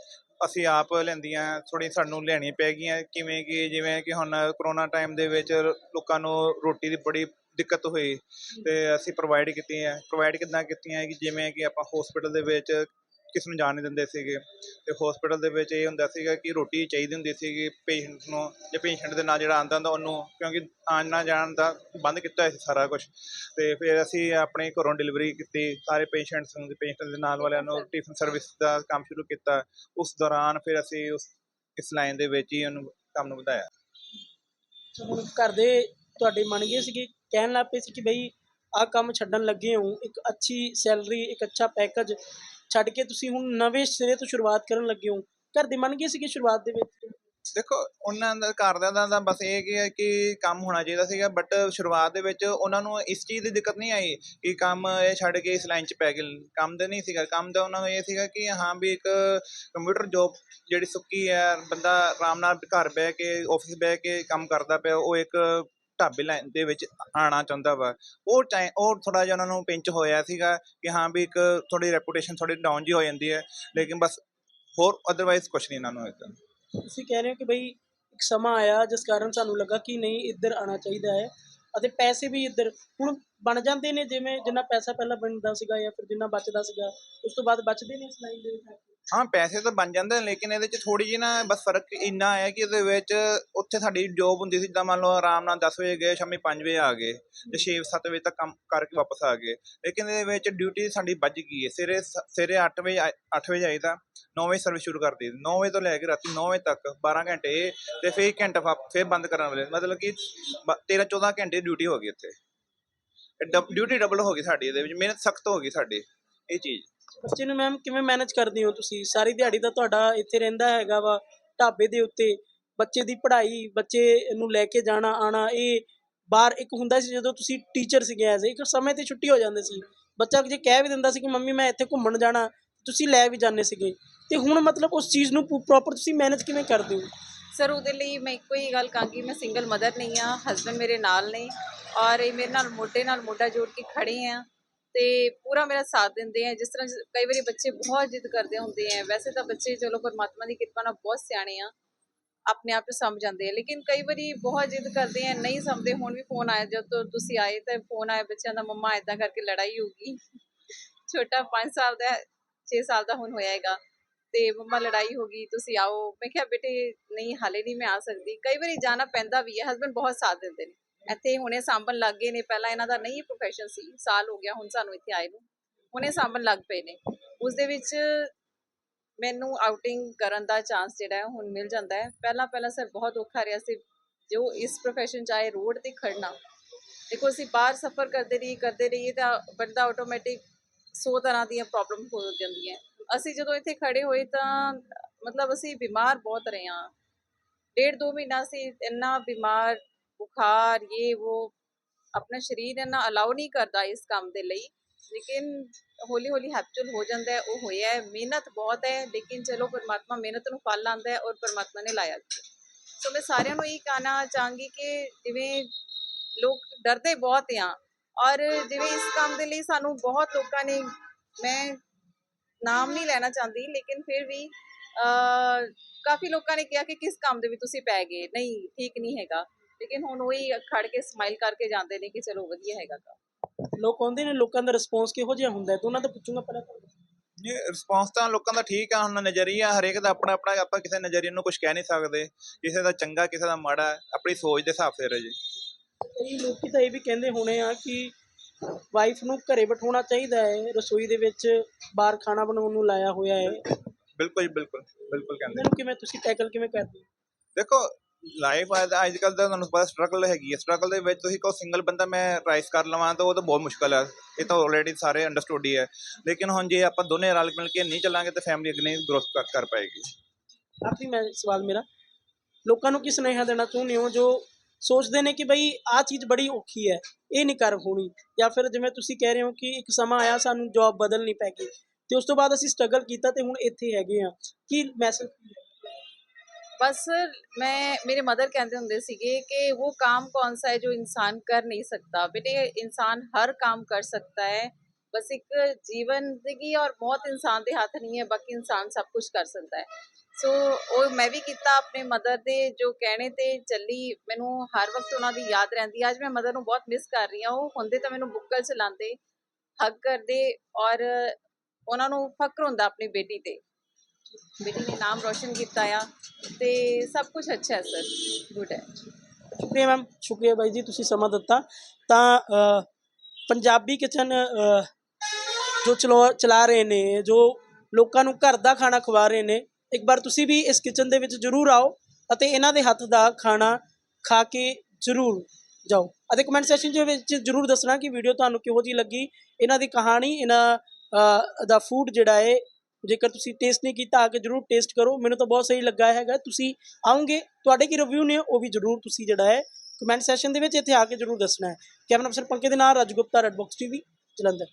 ਅਸੀਂ ਆਪ ਲੈਂਦੀਆਂ ਥੋੜੀ ਸਾਨੂੰ ਲੈਣੀ ਪੈ ਗਈਆਂ। ਕਿਵੇਂ ਕਿ ਜਿਵੇਂ ਕਿ ਹੁਣ ਕਰੋਨਾ ਟਾਈਮ ਦੇ ਵਿੱਚ ਲੋਕਾਂ ਨੂੰ ਰੋਟੀ ਦੀ ਬੜੀ ਦਿੱਕਤ ਹੋਈ ਤੇ ਅਸੀਂ ਪ੍ਰੋਵਾਈਡ ਕੀਤੀਆਂ ਪ੍ਰੋਵਾਈਡ ਕਿੱਦਾਂ ਕੀਤੀਆਂ ਕਿ ਜਿਵੇਂ ਕਿ ਆਪਾਂ ਹਸਪੀਟਲ ਦੇ ਵਿੱਚ ਕਿਸ ਨੂੰ ਜਾਣ ਨਹੀਂ ਦਿੰਦੇ ਸੀਗੇ। ਤੇ ਹਸਪੀਟਲ ਦੇ ਵਿੱਚ ਇਹ ਹੁੰਦਾ ਸੀਗਾ ਕਿ ਰੋਟੀ ਚਾਹੀਦੀ ਹੁੰਦੀ ਸੀਗੀ ਪੇਸ਼ੈਂਟ ਨੂੰ ਜੇ ਪੇਸ਼ੈਂਟ ਦੇ ਨਾਲ ਜਿਹੜਾ ਆਉਂਦਾ ਹੁੰਦਾ ਉਹਨੂੰ ਕਿਉਂਕਿ ਆਉਣ ਨਾ ਜਾਣ ਦਾ ਬੰਦ ਕੀਤਾ ਹੋਇਆ ਸੀ ਸਾਰਾ ਕੁਝ ਤੇ ਫਿਰ ਅਸੀਂ ਆਪਣੇ ਘਰੋਂ ਡਿਲੀਵਰੀ ਕੀਤੀ, ਸਾਰੇ ਪੇਸ਼ੈਂਟਸ ਨੂੰ ਪੇਸ਼ੈਂਟ ਦੇ ਨਾਲ ਵਾਲਿਆਂ ਨੂੰ ਟਿਫਨ ਸਰਵਿਸ ਦਾ ਕੰਮ ਸ਼ੁਰੂ ਕੀਤਾ। ਉਸ ਦੌਰਾਨ ਫਿਰ ਅਸੀਂ ਉਸ, ਇਸ ਲਾਈਨ ਦੇ ਵਿੱਚ ਹੀ ਉਹਨੂੰ ਕੰਮ ਨੂੰ ਵਧਾਇਆ। ਹੁਣ ਘਰ ਦੇ ਤੁਹਾਡੇ ਮੰਨ ਗਏ ਸੀਗੇ ਕਹਿਣ ਲੱਗ ਪਏ ਸੀ ਕਿ ਬਈ ਆਹ ਕੰਮ ਛੱਡਣ ਲੱਗੇ ਹੋ, ਇੱਕ ਅੱਛੀ ਸੈਲਰੀ ਇੱਕ ਅੱਛਾ ਪੈਕੇਜ ਛੱਡ ਕੇ ਤੁਸੀਂ ਹੁਣ ਨਵੇਂ ਸਿਰੇ ਤੋਂ ਸ਼ੁਰੂਆਤ ਕਰਨ ਲੱਗੇ ਹੋ। ਘਰ ਦੇ ਮੰਨ ਗਏ ਸੀਗੇ ਸ਼ੁਰੂਆਤ ਦੇ ਵਿੱਚ? ਦੇਖੋ, ਉਹਨਾਂ ਦਾ, ਘਰਦਿਆਂ ਦਾ ਤਾਂ ਬਸ ਇਹ ਕੀ ਹੈ ਕਿ ਕੰਮ ਹੋਣਾ ਚਾਹੀਦਾ ਸੀਗਾ ਬਟ ਸ਼ੁਰੂਆਤ ਦੇ ਵਿੱਚ ਉਹਨਾਂ ਨੂੰ ਇਸ ਚੀਜ਼ ਦੀ ਦਿੱਕਤ ਨਹੀਂ ਆਈ ਕਿ ਕੰਮ ਇਹ ਛੱਡ ਕੇ ਇਸ ਲਾਈਨ 'ਚ ਪੈ ਗਏ। ਕੰਮ ਦਾ ਨਹੀਂ ਸੀਗਾ, ਕੰਮ ਦਾ ਉਹਨਾਂ ਨੂੰ ਇਹ ਸੀਗਾ ਕਿ ਹਾਂ ਵੀ ਇੱਕ ਕੰਪਿਊਟਰ ਜੋਬ ਜਿਹੜੀ ਸੁੱਕੀ ਹੈ, ਬੰਦਾ ਆਰਾਮ ਨਾਲ ਘਰ ਬਹਿ ਕੇ ਆਫਿਸ ਬਹਿ ਕੇ ਕੰਮ ਕਰਦਾ ਪਿਆ, ਉਹ ਇੱਕ ਢਾਬੇ ਲਾਈਨ ਦੇ ਵਿੱਚ ਆਣਾ ਚਾਹੁੰਦਾ ਵਾ। ਉਹ ਟਾਈਮ ਉਹ ਥੋੜਾ ਜਿਹਾ ਉਹਨਾਂ ਨੂੰ ਪਿੰਚ ਹੋਇਆ ਸੀਗਾ ਕਿ ਹਾਂ ਵੀ ਇੱਕ ਥੋੜੀ ਰੈਪੂਟੇਸ਼ਨ ਥੋੜੀ ਡਾਊਨ ਜੀ ਹੋ ਜਾਂਦੀ ਹੈ, ਲੇਕਿਨ ਬਸ ਹੋਰ ਅਦਰਵਾਈਜ਼ ਕੁਝ ਨਹੀਂ ਇਹਨਾਂ ਨੂੰ ਇਦਾਂ। ਤੁਸੀਂ ਕਹਿ ਰਹੇ ਹੋ ਕਿ ਬਈ ਇੱਕ ਸਮਾਂ ਆਇਆ, ਜਿਸ ਕਾਰਨ ਸਾਨੂੰ ਲੱਗਾ ਕਿ ਨਹੀਂ ਇੱਧਰ ਆਣਾ ਚਾਹੀਦਾ ਹੈ ਅਤੇ ਪੈਸੇ ਵੀ ਇੱਧਰ, ਹੁਣ ਬਣ ਜਾਂਦੇ ਨੇ ਜਿਵੇਂ ਜਿੰਨਾ ਪੈਸਾ ਪਹਿਲਾਂ ਬਣਦਾ ਸੀਗਾ ਜਾਂ ਫਿਰ ਜਿੰਨਾ ਬਚਦਾ ਸੀਗਾ, ਉਸ ਤੋਂ ਬਾਅਦ ਬਚਦੇ ਨੇ ਇਸ ਲਾਈਨ ਦੇ ਵਿੱਚ? ਹਾਂ, ਪੈਸੇ ਤਾਂ ਬਣ ਜਾਂਦੇ ਨੇ ਲੇਕਿਨ ਇਹਦੇ ਚ ਥੋੜੀ ਜਿਹੀ ਨਾ ਬਸ ਫ਼ਰਕ ਇੰਨਾ ਹੈ ਕਿ ਇਹਦੇ ਵਿੱਚ ਉੱਥੇ ਸਾਡੀ ਜੋਬ ਹੁੰਦੀ ਸੀ, ਜਿੱਦਾਂ ਮੰਨ ਲਓ ਆਰਾਮ ਨਾਲ 10 ਵਜੇ ਗਏ, ਸ਼ਾਮੀ 5 ਵਜੇ ਆ ਗਏ ਤੇ 6-7 ਵਜੇ ਤੱਕ ਕੰਮ ਕਰਕੇ ਵਾਪਸ ਆ ਗਏ। ਲੇਕਿਨ ਇਹਦੇ ਵਿੱਚ ਡਿਊਟੀ ਸਾਡੀ ਵੱਜ ਗਈ ਹੈ। ਸਵੇਰੇ ਸ- ਸਵੇਰੇ 8 ਵਜੇ 8 ਵਜੇ ਆਈਦਾ 9 ਵਜੇ ਸਰਵਿਸ ਸ਼ੁਰੂ ਕਰਦੀ 9 ਵਜੇ ਤੋਂ ਲੈ ਕੇ ਰਾਤੀ 9 ਵਜੇ ਤੱਕ 12 ਘੰਟੇ ਤੇ ਫਿਰ ਇੱਕ ਘੰਟਾ ਵਾ- ਫਿਰ ਬੰਦ ਕਰਨ ਵਾਲੇ। ਮਤਲਬ ਕਿ 13 14 ਘੰਟੇ ਡਿਊਟੀ ਹੋ ਗਈ ਇੱਥੇ ਡਿਊਟੀ ਡਬਲ ਹੋ ਗਈ ਸਾਡੀ ਇਹਦੇ ਵਿੱਚ। ਮਿਹਨਤ ਸਖਤ ਹੋ ਗਈ ਸਾਡੀ, ਇਹ ਚੀਜ਼। ਬੱਚੇ ਨੂੰ ਮੈਮ ਕਿਵੇਂ ਮੈਨੇਜ ਕਰਦੇ ਹੋ ਤੁਸੀਂ? ਸਾਰੀ ਦਿਹਾੜੀ ਦਾ ਤੁਹਾਡਾ ਇੱਥੇ ਰਹਿੰਦਾ ਹੈਗਾ ਵਾ, ਢਾਬੇ ਦੇ ਉੱਤੇ। ਬੱਚੇ ਦੀ ਪੜ੍ਹਾਈ, ਬੱਚੇ ਨੂੰ ਲੈ ਕੇ ਜਾਣਾ ਆਣਾ ਇਹ ਬਾਹਰ ਇੱਕ ਹੁੰਦਾ ਸੀ ਜਦੋਂ ਤੁਸੀਂ ਟੀਚਰ ਸੀਗੇ ਐਜ਼ ਇੱਕ ਸਮੇਂ ਤੇ ਛੁੱਟੀ ਹੋ ਜਾਂਦੀ ਸੀ। ਬੱਚਾ ਜੇ ਕਹਿ ਵੀ ਦਿੰਦਾ ਸੀ ਕਿ ਮੰਮੀ ਮੈਂ ਇੱਥੇ ਘੁੰਮਣ ਜਾਣਾ, ਤੁਸੀਂ ਲੈ ਵੀ ਜਾਂਦੇ ਸੀਗੇ। ਤੇ ਹੁਣ ਮਤਲਬ ਉਸ ਚੀਜ਼ ਨੂੰ ਪ੍ਰੋਪਰ ਤੁਸੀਂ ਮੈਨੇਜ ਕਿਵੇਂ ਕਰਦੇ ਹੋ? ਸਰ ਉਹਦੇ ਲਈ ਮੈਂ ਇੱਕੋ ਹੀ ਗੱਲ ਕਹਾਂਗੀ ਮੈਂ ਸਿੰਗਲ ਮਦਰ ਨਹੀਂ ਆ ਹਸਬੰਡ ਮੇਰੇ ਨਾਲ ਨੇ। ਔਰ ਇਹ ਮੇਰੇ ਨਾਲ ਮੋਢੇ ਨਾਲ ਮੋਢਾ ਜੋੜ ਕੇ ਖੜੇ ਆ। ਤੇ ਪੂਰਾ ਮੇਰਾ ਸਾਥ ਦਿੰਦੇ ਆ। ਜਿਸ ਤਰ੍ਹਾਂ ਕਈ ਵਾਰੀ ਬੱਚੇ ਬਹੁਤ ਜਿੱਦ ਕਰਦੇ ਹੁੰਦੇ ਆ। ਵੈਸੇ ਤਾਂ ਬੱਚੇ ਚਲੋ ਪਰਮਾਤਮਾ ਦੀ ਕਿਰਪਾ ਨਾਲ ਬਹੁਤ ਸਿਆਣੇ ਆ। ਆਪਣੇ ਆਪ ਨੂੰ ਸਮਝ ਜਾਂਦੇ ਆ। ਲੇਕਿਨ ਕਈ ਵਾਰੀ ਬਹੁਤ ਜਿੱਦ ਕਰਦੇ ਆ, ਨਹੀਂ ਸਮਝਦੇ, ਹੁਣ ਵੀ ਫੋਨ ਆਇਆ, ਜਦ ਤੁਸੀਂ ਆਏ ਤਾਂ ਫੋਨ ਆਇਆ, ਬੱਚਿਆਂ ਦਾ ਮੰਮਾ ਇਦਾਂ ਕਰਕੇ ਲੜਾਈ ਹੋ ਗਈ। ਛੋਟਾ 5 ਸਾਲ ਦਾ 6 ਸਾਲ ਦਾ ਹੁਣ ਹੋਇਆ ਹੈਗਾ। ਤੇ ਮੰਮਾ ਲੜਾਈ ਹੋ ਗਈ, ਤੁਸੀਂ ਆਓ। ਮੈਂ ਕਿਹਾ, ਬੇਟੇ, ਨਹੀਂ, ਹਾਲੇ ਨਹੀਂ ਮੈਂ ਆ ਸਕਦੀ। ਕਈ ਵਾਰੀ ਜਾਣਾ ਪੈਂਦਾ ਵੀ ਹੈ। ਹਸਬੰਡ ਬਹੁਤ ਸਾਥ ਦਿੰਦੇ ਨੇ। ਇੱਥੇ ਹੁਣੇ ਸਾਂਭਣ ਲੱਗ ਗਏ ਨੇ। ਪਹਿਲਾਂ ਇਹਨਾਂ ਦਾ ਨਹੀਂ ਪ੍ਰੋਫੈਸ਼ਨ ਸੀ। ਸਾਲ ਹੋ ਗਿਆ ਹੁਣ ਸਾਨੂੰ ਇੱਥੇ ਆਏ ਨੂੰ। ਹੁਣੇ ਸਾਂਭਣ ਲੱਗ ਪਏ ਨੇ। ਉਸ ਦੇ ਵਿੱਚ ਮੈਨੂੰ ਆਊਟਿੰਗ ਕਰਨ ਦਾ ਚਾਂਸ ਜਿਹੜਾ ਹੈ, ਹੁਣ ਮਿਲ ਜਾਂਦਾ ਹੈ। ਪਹਿਲਾਂ ਪਹਿਲਾਂ ਸਰ ਬਹੁਤ ਔਖਾ ਰਿਹਾ ਸੀ ਜੋ ਇਸ ਪ੍ਰੋਫੈਸ਼ਨ ਚ ਆਏ ਰੋਡ ਤੇ ਖੜਨਾ ਦੇਖੋ, ਅਸੀਂ ਬਾਹਰ ਸਫ਼ਰ ਕਰਦੇ ਰਹੀ ਕਰਦੇ ਰਹੀਏ ਤਾਂ ਬੰਦਾ ਆਟੋਮੈਟਿਕ ਸੌ ਤਰ੍ਹਾਂ ਦੀਆਂ ਪ੍ਰੋਬਲਮ ਹੋ ਜਾਂਦੀਆਂ ਅਸੀਂ ਜਦੋਂ ਇੱਥੇ ਖੜੇ ਹੋਏ ਤਾਂ ਮਤਲਬ ਅਸੀਂ ਬਿਮਾਰ ਬਹੁਤ ਰਹੇ ਹਾਂ। ਡੇਢ ਦੋ ਮਹੀਨਾ ਸੀ ਇੰਨਾ ਬਿਮਾਰ ਬੁਖਾਰ ਇਹ ਉਹ ਆਪਣਾ ਸਰੀਰ ਇੰਨਾ ਅਲਾਉ ਨਹੀਂ ਕਰਦਾ ਇਸ ਕੰਮ ਦੇ ਲਈ। ਲੇਕਿਨ ਹੌਲੀ ਹੌਲੀ ਹੈਪਚੁਅਲ ਹੋ ਜਾਂਦਾ ਹੈ ਉਹ ਹੋਇਆ ਹੈ। ਮਿਹਨਤ ਬਹੁਤ ਹੈ ਲੇਕਿਨ ਚਲੋ ਪਰਮਾਤਮਾ ਮਿਹਨਤ ਨੂੰ ਫਲ ਆਂਦਾ ਹੈ ਔਰ ਪਰਮਾਤਮਾ ਨੇ ਲਾਇਆ ਸੋ ਮੈਂ ਸਾਰਿਆਂ ਨੂੰ ਇਹ ਕਹਿਣਾ ਚਾਹਾਂਗੀ ਕਿ ਜਿਵੇਂ ਲੋਕ ਡਰਦੇ ਬਹੁਤ ਆ ਔਰ ਜਿਵੇਂ ਇਸ ਕੰਮ ਦੇ ਲਈ ਸਾਨੂੰ ਬਹੁਤ ਲੋਕਾਂ ਨੇ ਮੈਂ ਨਾਮ ਨਹੀਂ ਲੈਣਾ ਚਾਹੁੰਦੀ ਲੇਕਿਨ ਫਿਰ ਵੀ ਅਹ, ਕਾਫੀ ਲੋਕਾਂ ਨੇ ਕਿਹਾ ਕਿ ਕਿਸ ਕੰਮ ਦੇ ਵੀ ਤੁਸੀਂ ਪੈ ਗਏ। ਨਹੀਂ ਠੀਕ ਨਹੀਂ ਹੈਗਾ। ਲੇਕਿਨ ਹੁਣ ਉਹੀ ਖੜ ਕੇ ਸਮਾਈਲ ਕਰਕੇ ਜਾਂਦੇ ਨੇ ਕਿ ਚਲੋ ਵਧੀਆ ਹੈਗਾ ਕੰਮ। ਲੋਕ ਆਉਂਦੇ ਨੇ ਲੋਕਾਂ ਦਾ ਰਿਸਪੌਂਸ ਕਿਹੋ ਜਿਹਾ ਹੁੰਦਾ ਤੇ ਉਹਨਾਂ ਤੋਂ ਪੁੱਛੂੰਗਾ ਪਹਿਲਾਂ। ਇਹ ਰਿਸਪੌਂਸ ਤਾਂ ਲੋਕਾਂ ਦਾ ਠੀਕ ਆ ਹੁਣ ਨਜ਼ਰੀਆ ਹਰੇਕ ਦਾ ਆਪਣਾ ਆਪਣਾ ਆਪਾਂ ਕਿਸੇ ਨਜ਼ਰੀਏ ਨੂੰ ਕੁਝ ਕਹਿ ਨਹੀਂ ਸਕਦੇ। ਕਿਸੇ ਦਾ ਚੰਗਾ ਕਿਸੇ ਦਾ ਮਾੜਾ ਆਪਣੀ ਸੋਚ ਦੇ ਹਿਸਾਬ ਸਿਰ ਹੈ ਜੀ। ਕਈ ਲੋਕੀ ਤਾਂ ਇਹ ਵੀ ਕਹਿੰਦੇ ਹੋਣੇ ਆ ਕਿ ਵਾਈਫ ਨੂੰ ਘਰੇ ਬਿਠਾਉਣਾ ਚਾਹੀਦਾ ਹੈ ਰਸੋਈ ਦੇ ਵਿੱਚ ਬਾਹਰ ਖਾਣਾ ਬਣਾਉਣ ਨੂੰ ਲਾਇਆ ਹੋਇਆ ਹੈ। ਬਿਲਕੁਲ ਜੀ ਬਿਲਕੁਲ ਬਿਲਕੁਲ ਕਹਿੰਦੇ। ਨੂੰ ਕਿਵੇਂ ਤੁਸੀਂ ਟੈਕਲ ਕਿਵੇਂ ਕਰਦੇ ਦੇਖੋ ਲਾਈਫ ਅੱਜ ਕੱਲ ਦਾ ਤੁਹਾਨੂੰ ਪਤਾ ਸਟਰਗਲ ਹੈਗੀ ਹੈ ਸਟਰਗਲ ਦੇ ਵਿੱਚ ਤੁਸੀਂ ਕਹੋ ਸਿੰਗਲ ਬੰਦਾ ਮੈਂ ਰਾਈਸ ਕਰ ਲਵਾਂ, ਤਾਂ ਉਹ ਤਾਂ ਬਹੁਤ ਮੁਸ਼ਕਲ ਹੈ ਇਹ ਤਾਂ ਆਲਰੇਡੀ ਸਾਰੇ ਅੰਡਰਸਟੂਡ ਹੀ ਹੈ ਲੇਕਿਨ ਹੁਣ ਜੇ ਆਪਾਂ ਦੋਨੇ ਰਲ ਮਿਲ ਕੇ ਨਹੀਂ ਚੱਲਾਂਗੇ, ਤਾਂ ਫੈਮਿਲੀ ਅੱਗੇ ਨਹੀਂ ਗਰੋਥ ਕਰ ਪਾਏਗੀ। ਆਖਰੀ ਮੈਂ ਸਵਾਲ ਮੇਰਾ। ਲੋਕਾਂ ਨੂੰ ਕੀ ਸੁਨੇਹਾ ਦੇਣਾ ਚਾਹੁੰਦੇ ਹੋ ਜੋ ਸੋਚਦੇ ਨੇ ਕਿ ਬਈ ਆਹ ਚੀਜ਼ ਬੜੀ ਔਖੀ ਹੈ, ਇਹ ਨਹੀਂ ਕਰ ਹੋਣੀ? ਜਾਂ ਫਿਰ ਜਿਵੇਂ ਤੁਸੀਂ ਕਹਿ ਰਹੇ ਹੋ ਕਿ ਇੱਕ ਸਮਾਂ ਆਇਆ ਸਾਨੂੰ ਜੌਬ ਬਦਲਣੀ ਪੈ ਗਈ, ਤੇ ਉਸ ਤੋਂ ਬਾਅਦ ਅਸੀਂ ਸਟਰਗਲ ਕੀਤਾ ਤੇ ਹੁਣ ਇੱਥੇ ਹੈਗੇ ਆ ਕੀ ਮੈਸੇਜ बस मैं मेरे मदर कहते होंगे सीगे कि वो काम कौन सा है जो इंसान कर नहीं सकता बेटे इंसान हर काम कर सकता है बस एक जीवन जिंदगी और मौत इंसान के हाथ नहीं है बाकी इंसान सब कुछ कर सकता है ਸੋ ਉਹ ਮੈਂ ਵੀ ਕੀਤਾ ਆਪਣੇ ਮਦਰ ਦੇ ਜੋ ਕਹਿਣੇ ਤੇ ਚੱਲੀ ਮੈਨੂੰ ਹਰ ਵਕਤ ਉਹਨਾਂ ਦੀ ਯਾਦ ਰਹਿੰਦੀ ਹੈ ਅੱਜ ਮੈਂ ਮਦਰ ਨੂੰ ਬਹੁਤ ਮਿਸ ਕਰ ਰਹੀ ਹਾਂ ਉਹ ਹੁੰਦੇ ਤਾਂ ਮੈਨੂੰ ਬੁੱਕਲ ਚਲਾਉਂਦੇ ਹੱਗ ਕਰਦੇ ਔਰ ਉਹਨਾਂ ਨੂੰ ਫਖਰ ਹੁੰਦਾ ਆਪਣੀ ਬੇਟੀ ਤੇ ਬੇਟੀ ਨੇ ਨਾਮ ਰੋਸ਼ਨ ਕੀਤਾ ਆ ਤੇ ਸਭ ਕੁਝ ਅੱਛਾ ਹੈ ਸਰ। ਗੁੱਡ ਹੈ। ਸ਼ੁਕਰੀਆ ਮੈਮ ਸ਼ੁਕਰੀਆ ਬਾਈ ਜੀ ਤੁਸੀਂ ਸਮਾਂ ਦਿੱਤਾ। ਤਾਂ ਅ, ਪੰਜਾਬੀ ਕਿਚਨ ਜੋ ਚਲਾ ਚਲਾ ਰਹੇ ਨੇ ਜੋ ਲੋਕਾਂ ਨੂੰ ਘਰ ਦਾ ਖਾਣਾ ਖਵਾ ਰਹੇ ਨੇ ਇੱਕ ਵਾਰ ਤੁਸੀਂ ਵੀ ਇਸ ਕਿਚਨ ਦੇ ਵਿੱਚ ਜ਼ਰੂਰ ਆਓ ਅਤੇ ਇਹਨਾਂ ਦੇ ਹੱਥ ਦਾ ਖਾਣਾ ਖਾ ਕੇ ਜ਼ਰੂਰ ਜਾਓ। ਅਤੇ ਕਮੈਂਟ ਸੈਕਸ਼ਨ ਦੇ ਵਿੱਚ ਜ਼ਰੂਰ ਦੱਸਣਾ ਕਿ ਵੀਡੀਓ ਤੁਹਾਨੂੰ ਕਿਹੋ ਜਿਹੀ ਲੱਗੀ ਇਹਨਾਂ ਦੀ ਕਹਾਣੀ ਇਹਨਾਂ ਅ, ਦਾ ਫੂਡ ਜਿਹੜਾ ਹੈ ਜੇਕਰ ਤੁਸੀਂ ਟੇਸਟ ਨਹੀਂ ਕੀਤਾ, ਆ ਕੇ ਜ਼ਰੂਰ ਟੇਸਟ ਕਰੋ। ਮੈਨੂੰ ਤਾਂ ਬਹੁਤ ਸਹੀ ਲੱਗਾ ਹੈਗਾ। ਤੁਸੀਂ ਆਉਂਗੇ ਤੁਹਾਡੇ ਕੀ ਰਿਵਿਊ ਨੇ, ਉਹ ਵੀ ਜ਼ਰੂਰ ਤੁਸੀਂ ਜਿਹੜਾ ਹੈ ਕਮੈਂਟ ਸੈਸ਼ਨ ਦੇ ਵਿੱਚ ਇੱਥੇ ਆ ਕੇ ਜ਼ਰੂਰ ਦੱਸਣਾ ਹੈ। ਕੈਮਰਾ ਪਰਸਨ ਪੰਕੇ ਦੇ ਨਾਲ Rajgupta red box TV Jalandhar.